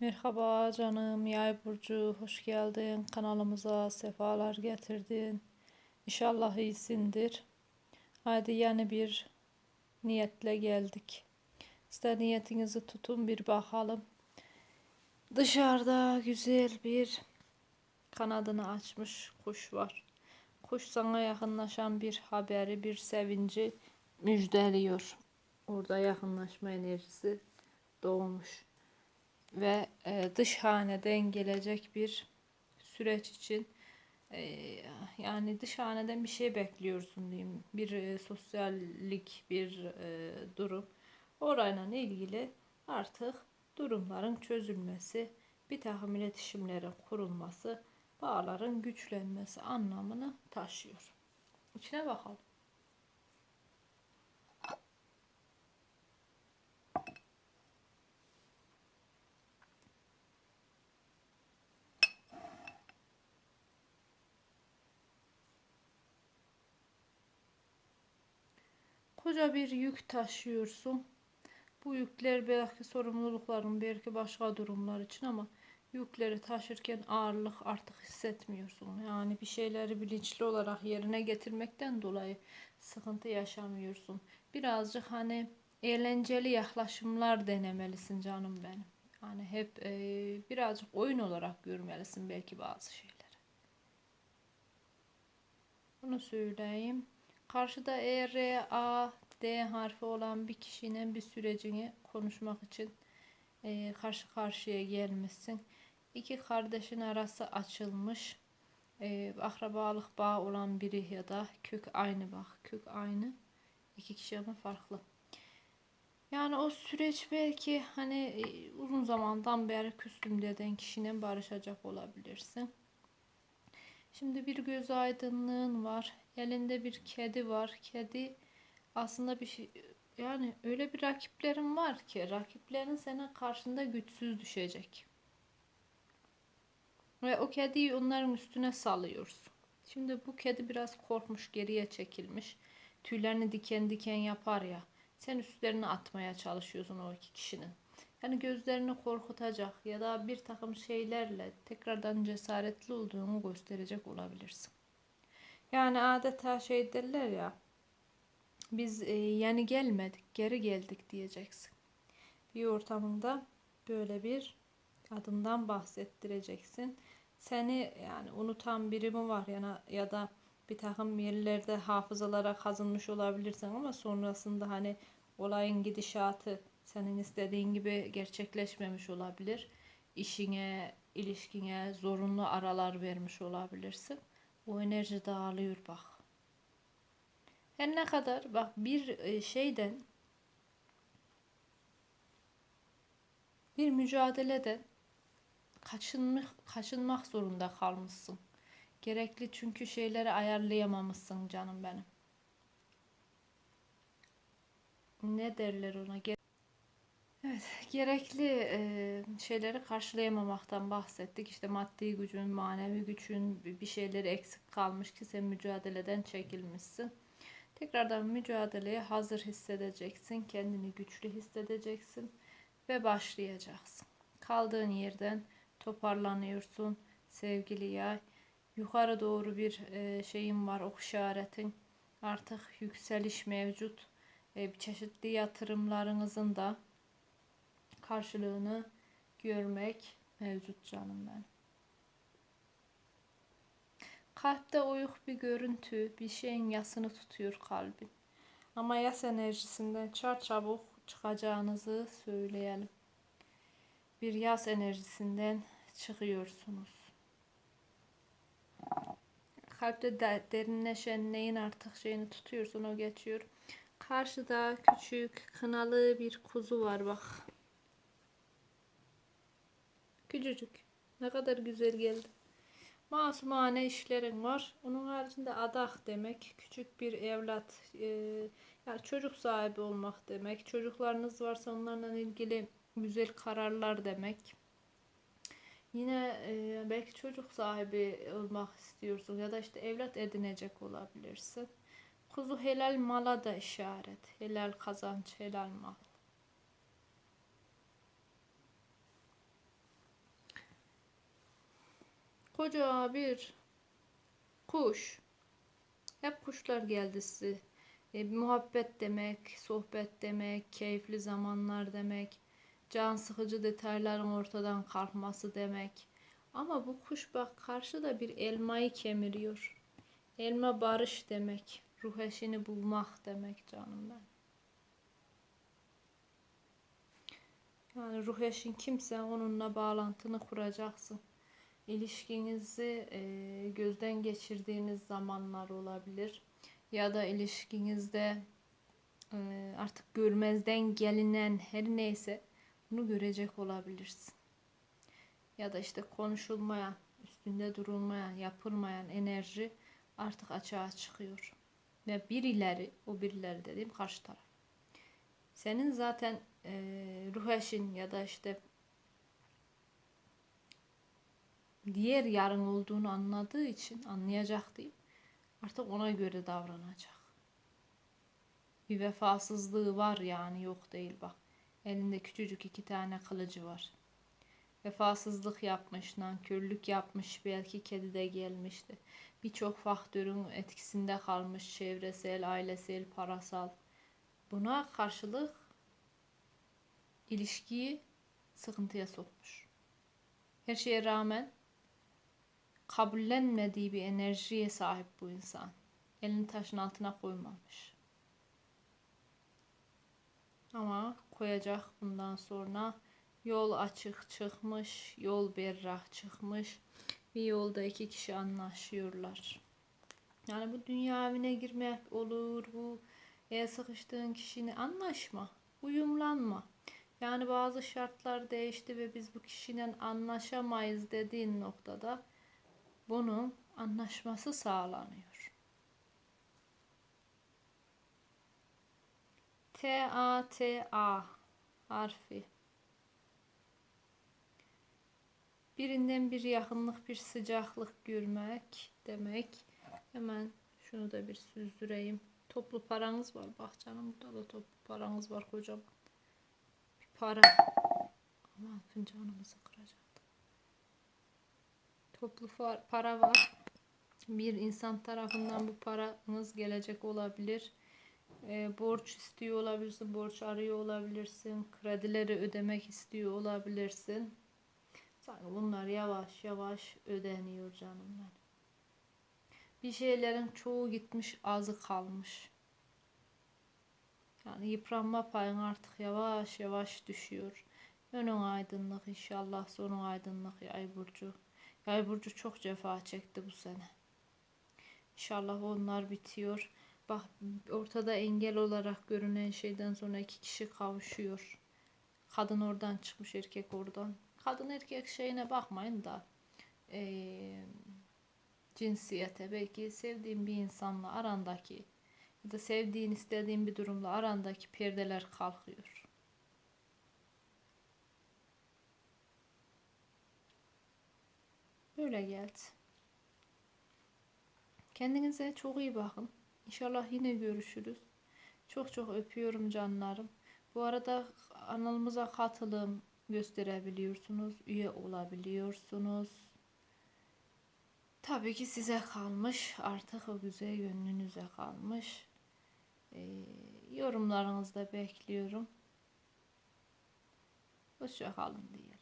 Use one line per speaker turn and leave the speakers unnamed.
Merhaba canım Yay burcu hoş geldin kanalımıza sefalar getirdin. İnşallah iyisindir. Haydi yeni bir niyetle geldik. İşte niyetinizi tutun bir bakalım. Dışarıda güzel bir kanadını açmış kuş var. Kuş sana yakınlaşan bir haberi, bir sevinci müjdeliyor. Orada yakınlaşma enerjisi doğmuş ve e, dış haneden gelecek bir süreç için e, yani dış haneden bir şey bekliyorsun diyeyim. Bir e, sosyallik, bir e, durum. Orayla ilgili artık durumların çözülmesi, bir takım iletişimlerin kurulması, bağların güçlenmesi anlamını taşıyor. İçine bakalım. Koca bir yük taşıyorsun. Bu yükler belki sorumlulukların, belki başka durumlar için ama yükleri taşırken ağırlık artık hissetmiyorsun. Yani bir şeyleri bilinçli olarak yerine getirmekten dolayı sıkıntı yaşamıyorsun. Birazcık hani eğlenceli yaklaşımlar denemelisin canım benim. Yani hep e, birazcık oyun olarak görmelisin belki bazı şeyleri. Bunu söyleyeyim. Karşıda E, R, A, D harfi olan bir kişinin bir sürecini konuşmak için e, karşı karşıya gelmişsin. İki kardeşin arası açılmış. E, akrabalık bağ olan biri ya da kök aynı bak. Kök aynı. İki kişi ama farklı. Yani o süreç belki hani e, uzun zamandan beri küstüm deden kişinin barışacak olabilirsin. Şimdi bir göz aydınlığın var. Elinde bir kedi var. Kedi aslında bir şey yani öyle bir rakiplerin var ki rakiplerin senin karşında güçsüz düşecek. Ve o kediyi onların üstüne salıyorsun. Şimdi bu kedi biraz korkmuş, geriye çekilmiş. Tüylerini diken diken yapar ya. Sen üstlerine atmaya çalışıyorsun o iki kişinin. Yani gözlerini korkutacak ya da bir takım şeylerle tekrardan cesaretli olduğunu gösterecek olabilirsin. Yani adeta şey derler ya biz e, yani gelmedik geri geldik diyeceksin. Bir ortamında böyle bir adımdan bahsettireceksin. Seni yani unutan biri mi var yana ya da bir takım yerlerde hafızalara kazınmış olabilirsin ama sonrasında hani olayın gidişatı senin istediğin gibi gerçekleşmemiş olabilir. İşine, ilişkine zorunlu aralar vermiş olabilirsin. O enerji dağılıyor bak. Her ne kadar bak bir e, şeyden bir mücadeleden kaçınmak, kaçınmak zorunda kalmışsın. Gerekli çünkü şeyleri ayarlayamamışsın canım benim. Ne derler ona? Evet, gerekli e, şeyleri karşılayamamaktan bahsettik. İşte maddi gücün, manevi gücün bir şeyleri eksik kalmış ki sen mücadeleden çekilmişsin. Tekrardan mücadeleye hazır hissedeceksin, kendini güçlü hissedeceksin ve başlayacaksın. Kaldığın yerden toparlanıyorsun sevgili yay. Yukarı doğru bir e, şeyim var, ok işaretin. Artık yükseliş mevcut. E, çeşitli yatırımlarınızın da karşılığını görmek mevcut canım ben. Kalpte oyuk bir görüntü, bir şeyin yasını tutuyor kalbin. Ama yas enerjisinden çarçabuk çıkacağınızı söyleyelim. Bir yaz enerjisinden çıkıyorsunuz. Kalpte de, derinleşen neyin artık şeyini tutuyorsun o geçiyor. Karşıda küçük kınalı bir kuzu var bak. Küçücük. Ne kadar güzel geldi. Masumane işlerin var. Onun haricinde adak demek. Küçük bir evlat. E, yani çocuk sahibi olmak demek. Çocuklarınız varsa onlarla ilgili güzel kararlar demek. Yine e, belki çocuk sahibi olmak istiyorsun ya da işte evlat edinecek olabilirsin. Kuzu helal mala da işaret. Helal kazanç, helal mal. Koca bir kuş. Hep kuşlar geldi size. E, muhabbet demek, sohbet demek, keyifli zamanlar demek, can sıkıcı detayların ortadan kalkması demek. Ama bu kuş bak karşıda bir elmayı kemiriyor. Elma barış demek, ruh eşini bulmak demek canım ben. Yani ruh eşin kimse onunla bağlantını kuracaksın. İlişkinizi e, gözden geçirdiğiniz zamanlar olabilir. Ya da ilişkinizde e, artık görmezden gelinen her neyse bunu görecek olabilirsin. Ya da işte konuşulmayan, üstünde durulmayan, yapılmayan enerji artık açığa çıkıyor. Ve birileri, o birileri dediğim karşı taraf. Senin zaten e, ruh eşin ya da işte diğer yarın olduğunu anladığı için anlayacak değil. Artık ona göre davranacak. Bir vefasızlığı var yani yok değil bak. Elinde küçücük iki tane kılıcı var. Vefasızlık yapmış, nankörlük yapmış, belki kedi de gelmişti. Birçok faktörün etkisinde kalmış, çevresel, ailesel, parasal. Buna karşılık ilişkiyi sıkıntıya sokmuş. Her şeye rağmen kabullenmediği bir enerjiye sahip bu insan. Elini taşın altına koymamış. Ama koyacak bundan sonra yol açık çıkmış, yol berrah çıkmış. Bir yolda iki kişi anlaşıyorlar. Yani bu dünya evine girmek olur, bu el sıkıştığın kişini anlaşma, uyumlanma. Yani bazı şartlar değişti ve biz bu kişiden anlaşamayız dediğin noktada bunun anlaşması sağlanıyor. T A T A harfi. Birinden bir yakınlık, bir sıcaklık görmek demek. Hemen şunu da bir süzdüreyim. Toplu paranız var. Bak canım burada da toplu paranız var kocaman. Bir para. Aman fincanımızı kıracak toplu para var. Bir insan tarafından bu paranız gelecek olabilir. E, borç istiyor olabilirsin, borç arıyor olabilirsin, kredileri ödemek istiyor olabilirsin. Sanki bunlar yavaş yavaş ödeniyor canım ben. Bir şeylerin çoğu gitmiş, azı kalmış. Yani yıpranma payın artık yavaş yavaş düşüyor. Önün aydınlık inşallah, sonun aydınlık Yay burcu. Yay burcu çok cefa çekti bu sene. İnşallah onlar bitiyor. Bak ortada engel olarak görünen şeyden sonra iki kişi kavuşuyor. Kadın oradan çıkmış, erkek oradan. Kadın erkek şeyine bakmayın da e, cinsiyete belki sevdiğin bir insanla arandaki ya da sevdiğin istediğin bir durumla arandaki perdeler kalkıyor. Böyle geldi. Kendinize çok iyi bakın. İnşallah yine görüşürüz. Çok çok öpüyorum canlarım. Bu arada kanalımıza katılım gösterebiliyorsunuz. Üye olabiliyorsunuz. Tabii ki size kalmış. Artık o güzel gönlünüze kalmış. Ee, yorumlarınızı da bekliyorum. Hoşça kalın diyelim.